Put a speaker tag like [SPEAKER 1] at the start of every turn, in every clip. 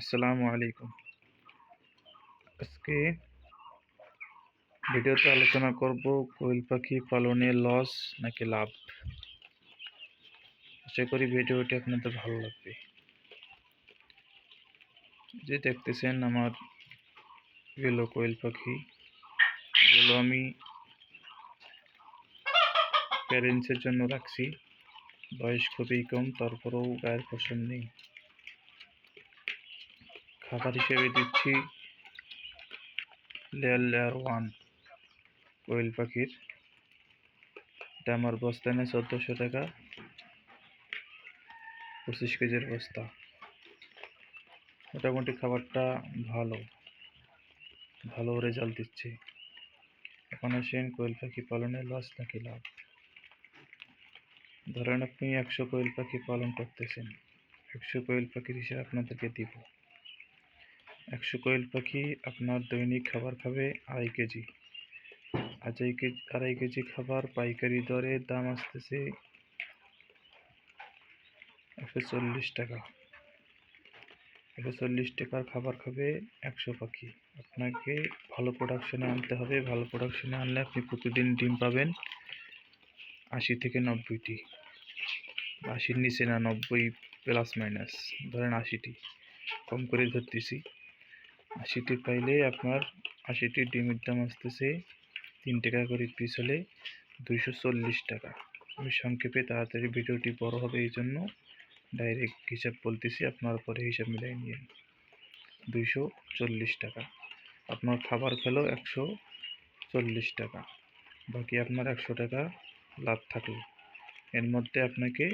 [SPEAKER 1] আসসালামু আলাইকুম। আজকে ভিডিওতে আলোচনা করব কোয়েল পাখি পালনে লস নাকি লাভ। আশা করি ভিডিওটি আপনাদের ভালো লাগবে। যে দেখতেছেন আমার এগুলো কোয়েল পাখি, এগুলো আমি প্যারেন্টসের জন্য রাখছি। বয়স খুবই কম, তারপরেও গায়ের পছন্দ নেই। খাবার হিসেবে দিচ্ছি। লেয়ার লেয়ার ওয়ান কোয়েল পাখির। এটা আমার বস্তা নেয় চোদ্দোশো টাকা। পঁচিশ কেজির বস্তা। মোটামুটি খাবারটা ভালো। ভালো রেজাল্ট দিচ্ছে। এখন আসেন কোয়েল পাখি পালনে লস নাকি লাভ? ধরেন আপনি একশো কোয়েল পাখি পালন করতেছেন। একশো কোয়েল পাখির হিসেবে আপনাদেরকে দিব। একশো কোয়েল পাখি আপনার দৈনিক খাবার খাবে আড়াই কেজি। আড়াই কেজি আড়াই কেজি খাবার পাইকারি দরে দাম আসতেছে একশো চল্লিশ টাকা। একশো চল্লিশ টাকার খাবার খাবে একশো পাখি। আপনাকে ভালো প্রোডাকশনে আনতে হবে। ভালো প্রোডাকশনে আনলে আপনি প্রতিদিন ডিম পাবেন আশি থেকে নব্বইটি। আশির নিচে না, নব্বই প্লাস মাইনাস ধরেন আশিটি। কম করে ধরতেছি। আশিটি পাইলে আপনার আশিটি ডিমের দাম আসতেছে তিন টাকা করে পিস হলে দুইশো চল্লিশ টাকা। আমি সংক্ষেপে তাড়াতাড়ি ভিডিওটি বড় হবে এই জন্য ডাইরেক্ট হিসাব বলতেছি, আপনার পরে হিসাব মিলাই নিয়ে দুইশো চল্লিশ টাকা। আপনার খাবার খেলো একশো চল্লিশ টাকা। বাকি আপনার একশো টাকা লাভ থাকল। এর মধ্যে আপনাকে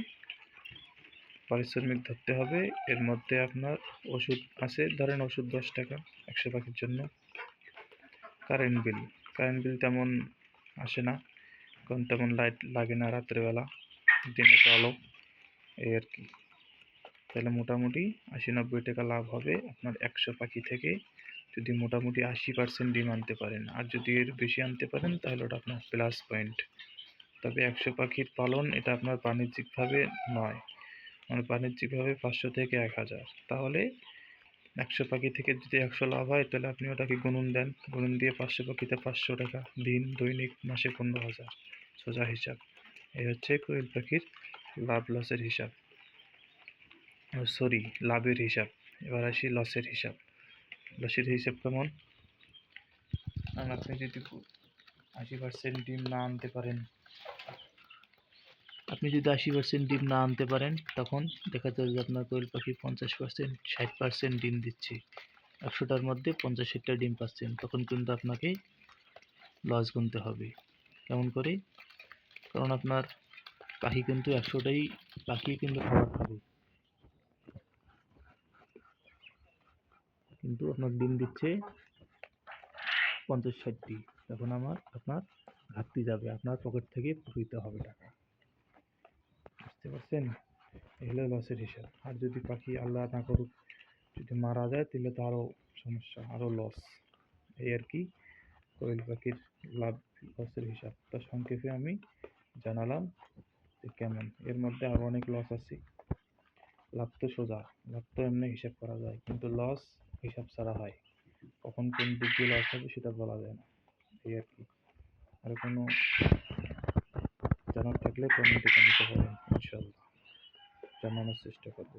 [SPEAKER 1] পারিশ্রমিক ধরতে হবে। এর মধ্যে আপনার ওষুধ আছে, ধরেন ওষুধ দশ টাকা, একশো পাখির জন্য। কারেন্ট বিল কারেন্ট বিল তেমন আসে না, কারণ তেমন লাইট লাগে না রাত্রেবেলা, দিনে আলো, এই আর কি। তাহলে মোটামুটি আশি নব্বই টাকা লাভ হবে আপনার একশো পাখি থেকে। যদি মোটামুটি আশি পার্সেন্ট ডিম আনতে পারেন, আর যদি এর বেশি আনতে পারেন, তাহলে ওটা আপনার প্লাস পয়েন্ট তবে একশো পাখির পালন এটা আপনার বাণিজ্যিকভাবে নয়। মানে বাণিজ্যিকভাবে পাঁচশো থেকে এক হাজার। তাহলে একশো পাখি থেকে যদি একশো লাভ হয়, তাহলে আপনি ওটাকে গুনুন দেন। গুনুন দিয়ে পাঁচশো পাখিতে পাঁচশো টাকা দিন, দৈনিক, মাসে পনেরো হাজার। সোজা হিসাব। এই হচ্ছে কোয়েল পাখির লাভ লসের হিসাব। সরি, লাভের হিসাব। এবার আসি লসের হিসাব। লসের হিসাব কেমন? আপনি যদি আশি পার্সেন্ট ডিম না আনতে পারেন আপনি যদি আশি পার্সেন্ট ডিম না আনতে পারেন, তখন দেখা যাবে যে আপনার কোয়েল পাখি পঞ্চাশ পার্সেন্ট ষাট পার্সেন্ট ডিম দিচ্ছে। একশোটার মধ্যে পঞ্চাশ ষাটটা ডিম পাচ্ছেন, তখন কিন্তু আপনাকে লস গুনতে হবে। কেমন করে? কারণ আপনার পাখি কিন্তু একশোটাই পাখি কিন্তু খাবার খাবে। কিন্তু আপনার ডিম দিচ্ছে পঞ্চাশ ষাটটি, তখন আমার, আপনার ঘাটতি যাবে, আপনার পকেট থেকে দিতে হবে টাকা। বুঝতে পারছেন এগুলো লসের হিসাব। আর যদি পাখি আল্লাহ না করুক, যদি মারা যায়, তাহলে তো আরও সমস্যা আরও লস এই আর কি, কোয়েল পাখির লাভ লসের হিসাব। তা সংক্ষেপে আমি জানালাম যে কেমন। এর মধ্যে আরও অনেক লস আছে। লাভ তো সোজা, লাভ তো এমনি হিসাব করা যায়, কিন্তু লস হিসাব ছাড়া হয়। কখন কোন দিক দিয়ে লস হবে সেটা বলা যায় না। এই আর কি। আর কোনো জানার থাকলে কমেন্টে জানাতে পারেন। ইনশাল্লাহ জানানোর চেষ্টা করব।